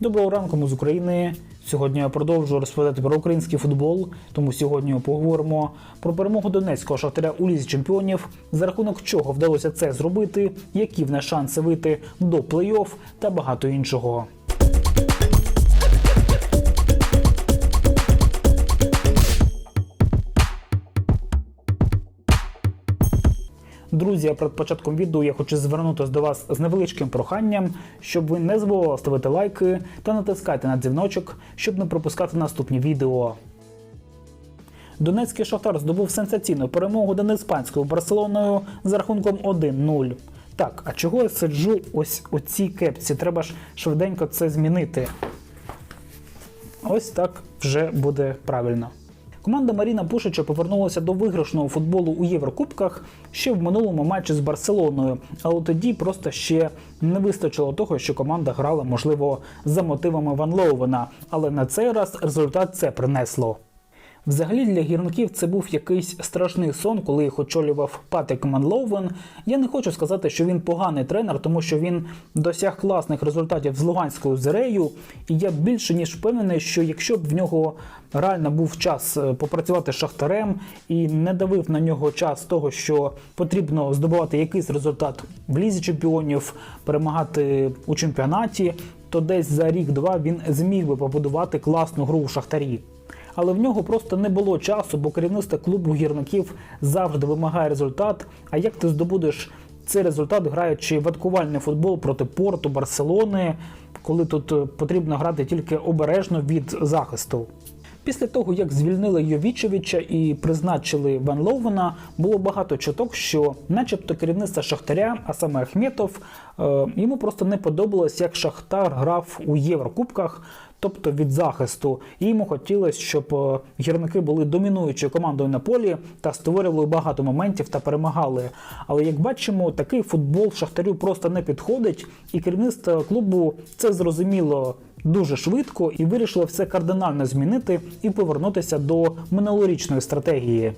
Доброго ранку, ми з України. Сьогодні я продовжую розповідати про український футбол. Тому сьогодні поговоримо про перемогу донецького шахтаря у лізі чемпіонів, за рахунок чого вдалося це зробити, які в нас шанси вийти до плей-офф та багато іншого. Друзі, перед початком відео я хочу звернутися до вас з невеличким проханням, щоб ви не забували ставити лайки та натискати на дзвіночок, щоб не пропускати наступні відео. Донецький шахтар здобув сенсаційну перемогу над іспанською Барселоною за рахунком 1-0. Так, а чого я сиджу ось у цій кепці? Треба ж швиденько це змінити. Ось так вже буде правильно. Команда Маріна Пушича повернулася до виграшного футболу у Єврокубках ще в минулому матчі з Барселоною, але тоді просто ще не вистачило того, що команда грала, можливо, за мотивами Ван Лоувена, але на цей раз результат це принесло. Взагалі для гірників це був якийсь страшний сон, коли їх очолював Патрік Манлоувен. Я не хочу сказати, що він поганий тренер, тому що він досяг класних результатів з Луганською зирею. І я більше ніж впевнений, що якщо б в нього реально був час е, попрацювати з шахтарем і не давив на нього час того, що потрібно здобувати якийсь результат в лізі чемпіонів, перемагати у чемпіонаті, то десь за рік-два він зміг би побудувати класну гру у шахтарі але в нього просто не було часу, бо керівництво клубу гірників завжди вимагає результат. А як ти здобудеш цей результат, граючи ваткувальний футбол проти Порту, Барселони, коли тут е, потрібно грати тільки обережно від захисту? Після того, як звільнили Йовічевича і призначили Ван Лоувена, було багато чуток, що, начебто, керівництво Шахтаря, а саме Ахметов, е, йому просто не подобалось, як Шахтар грав у Єврокубках, тобто від захисту. І йому хотілося, щоб е, гірники були домінуючою командою на полі та створювали багато моментів та перемагали. Але як бачимо, такий футбол Шахтарю просто не підходить, і керівництво клубу це зрозуміло дуже швидко і вирішило все кардинально змінити і повернутися до минулорічної стратегії.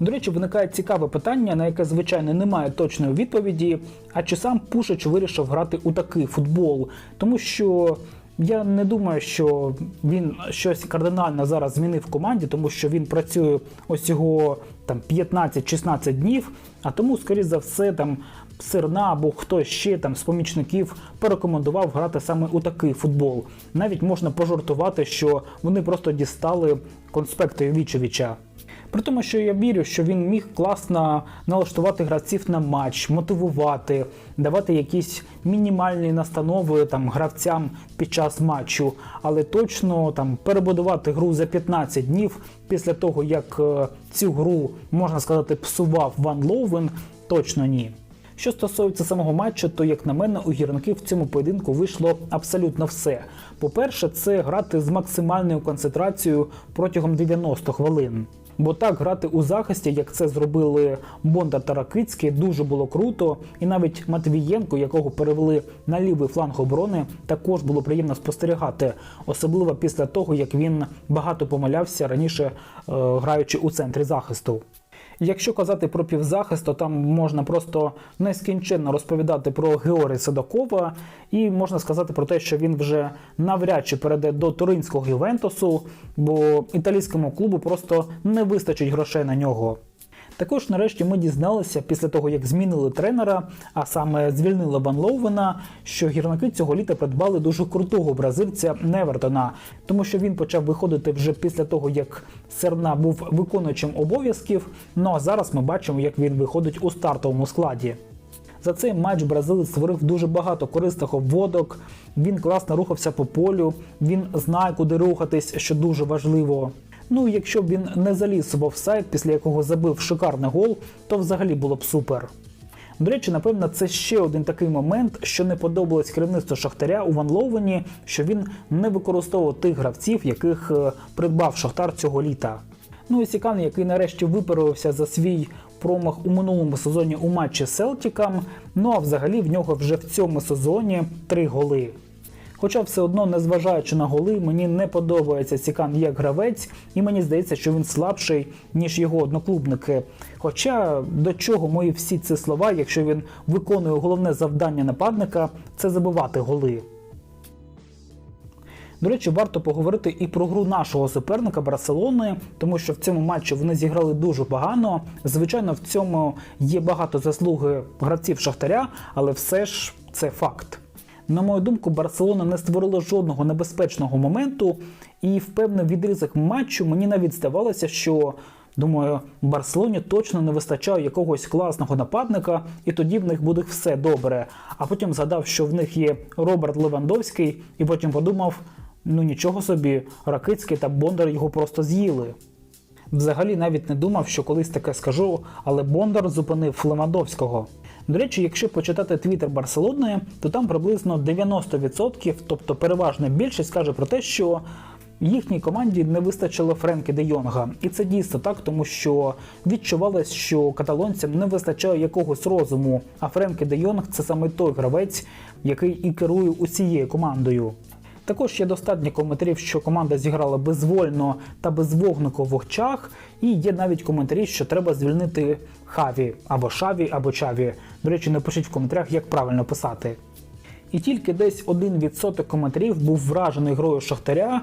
До речі, виникає цікаве питання, на яке, звичайно, немає точної відповіді. А чи сам Пушич вирішив грати у такий футбол? Тому що я не думаю, що він щось кардинально зараз змінив в команді, тому що він працює ось його там 15-16 днів. А тому, скоріш за все, там Сирна або хтось ще там з помічників порекомендував грати саме у такий футбол. Навіть можна пожартувати, що вони просто дістали конспекти Вічевича. При тому, що я вірю, що він міг класно налаштувати гравців на матч, мотивувати, давати якісь мінімальні настанови там гравцям під час матчу, але точно там перебудувати гру за 15 днів після того, як е, цю гру можна сказати псував Ван Лоувен, точно ні. Що стосується самого матчу, то як на мене, у гірників в цьому поєдинку вийшло абсолютно все. По-перше, це грати з максимальною концентрацією протягом 90 хвилин. Бо так грати у захисті, як це зробили Бондар та Ракицький, дуже було круто. І навіть Матвієнко, якого перевели на лівий фланг оборони, також було приємно спостерігати, особливо після того, як він багато помилявся раніше, е, граючи у центрі захисту. Якщо казати про півзахист, то там можна просто нескінченно розповідати про Георгія Садакова, і можна сказати про те, що він вже навряд чи перейде до туринського Ювентусу, бо італійському клубу просто не вистачить грошей на нього. Також, нарешті, ми дізналися після того, як змінили тренера, а саме звільнили Ван Лоувена, що гірники цього літа придбали дуже крутого бразильця Невертона, тому що він почав виходити вже після того, як Серна був виконуючим обов'язків. Ну а зараз ми бачимо, як він виходить у стартовому складі. За цей матч бразилець створив дуже багато корисних обводок. Він класно рухався по полю, він знає, куди рухатись, що дуже важливо. Ну, якщо б він не заліз в офсайд, після якого забив шикарний гол, то взагалі було б супер. До речі, напевно, це ще один такий момент, що не подобалось керівництву Шахтаря у Ван Лоувені, що він не використовував тих гравців, яких е, придбав Шахтар цього літа. Ну і Сікан, який нарешті виперевився за свій промах у минулому сезоні у матчі з Селтіком. Ну а взагалі в нього вже в цьому сезоні три голи. Хоча все одно, незважаючи на голи, мені не подобається Сікан як гравець, і мені здається, що він слабший, ніж його одноклубники. Хоча до чого мої всі ці слова, якщо він виконує головне завдання нападника, це забивати голи. До речі, варто поговорити і про гру нашого суперника Барселони, тому що в цьому матчі вони зіграли дуже погано. Звичайно, в цьому є багато заслуги гравців Шахтаря, але все ж це факт. На мою думку, Барселона не створила жодного небезпечного моменту, і в певний відрізок матчу мені навіть здавалося, що думаю, Барселоні точно не вистачає якогось класного нападника, і тоді в них буде все добре. А потім згадав, що в них є Роберт Левандовський, і потім подумав: ну нічого собі, Ракицький та Бондар його просто з'їли. Взагалі навіть не думав, що колись таке скажу, але Бондар зупинив Левандовського. До речі, якщо почитати твіттер Барселони, то там приблизно 90%, тобто переважна більшість каже про те, що їхній команді не вистачило Френкі де Йонга. І це дійсно так, тому що відчувалось, що каталонцям не вистачає якогось розуму. А Френкі де Йонг це саме той гравець, який і керує усією командою. Також є достатньо коментарів, що команда зіграла безвольно та без вогнику в очах, і є навіть коментарі, що треба звільнити Хаві або Шаві, або Чаві. До речі, напишіть в коментарях, як правильно писати. І тільки десь 1% коментарів був вражений грою Шахтаря,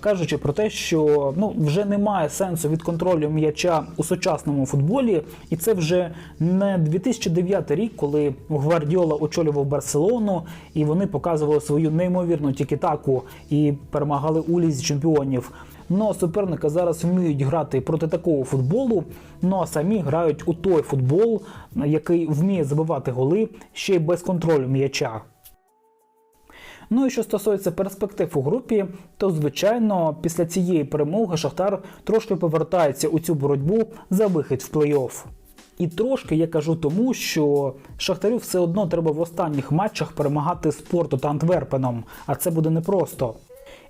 кажучи про те, що ну вже немає сенсу від контролю м'яча у сучасному футболі, і це вже не 2009 рік, коли Гвардіола очолював Барселону, і вони показували свою неймовірну тікітаку і перемагали у лізі чемпіонів. Ну а суперники зараз вміють грати проти такого футболу, ну а самі грають у той футбол, який вміє забивати голи ще й без контролю м'яча. Ну і що стосується перспектив у групі, то звичайно після цієї перемоги Шахтар трошки повертається у цю боротьбу за вихід в плей-офф. І трошки я кажу тому, що Шахтарю все одно треба в останніх матчах перемагати спорту та Антверпеном, а це буде непросто.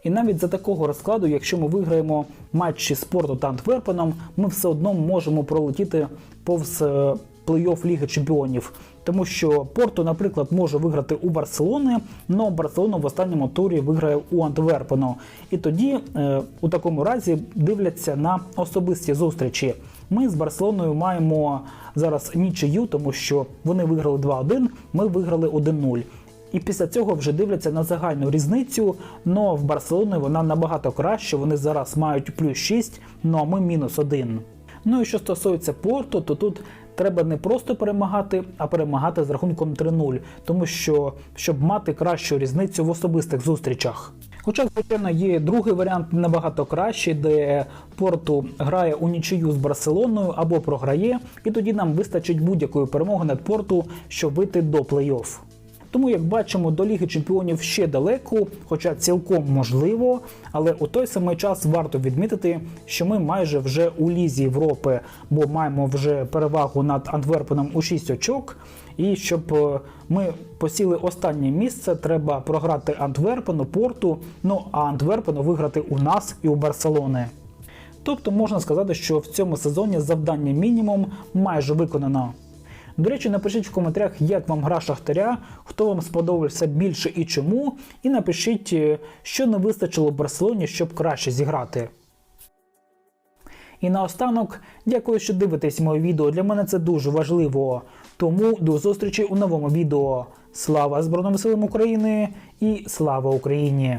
І навіть за такого розкладу, якщо ми виграємо матчі спорту та Антверпеном, ми все одно можемо пролетіти повз е, плей-офф Ліги Чемпіонів. Тому що Порту, наприклад, може виграти у Барселони, але Барселона в останньому турі виграє у Антверпену. І тоді е, у такому разі дивляться на особисті зустрічі. Ми з Барселоною маємо зараз нічию, тому що вони виграли 2-1, ми виграли 1-0. І після цього вже дивляться на загальну різницю. Но в Барселоні вона набагато краще. Вони зараз мають плюс 6, ну а ми мінус 1. Ну і що стосується порту, то тут треба не просто перемагати, а перемагати з рахунком 3-0, тому що щоб мати кращу різницю в особистих зустрічах. Хоча, звичайно, є другий варіант набагато кращий, де Порту грає у нічию з Барселоною або програє, і тоді нам вистачить будь-якої перемоги над Порту, щоб вийти до плей-офф. Тому, як бачимо, до Ліги Чемпіонів ще далеко, хоча цілком можливо, але у той самий час варто відмітити, що ми майже вже у Лізі Європи, бо маємо вже перевагу над Антверпеном у 6 очок. І щоб е, ми посіли останнє місце, треба програти Антверпену, Порту, ну а Антверпену виграти у нас і у Барселони. Тобто можна сказати, що в цьому сезоні завдання мінімум майже виконано. До речі, напишіть в коментарях, як вам гра Шахтаря, хто вам сподобався більше і чому. І напишіть, е, що не вистачило Барселоні, щоб краще зіграти. І наостанок, дякую, що дивитесь моє відео. Для мене це дуже важливо. Тому до зустрічі у новому відео. Слава Збройним силам України і слава Україні!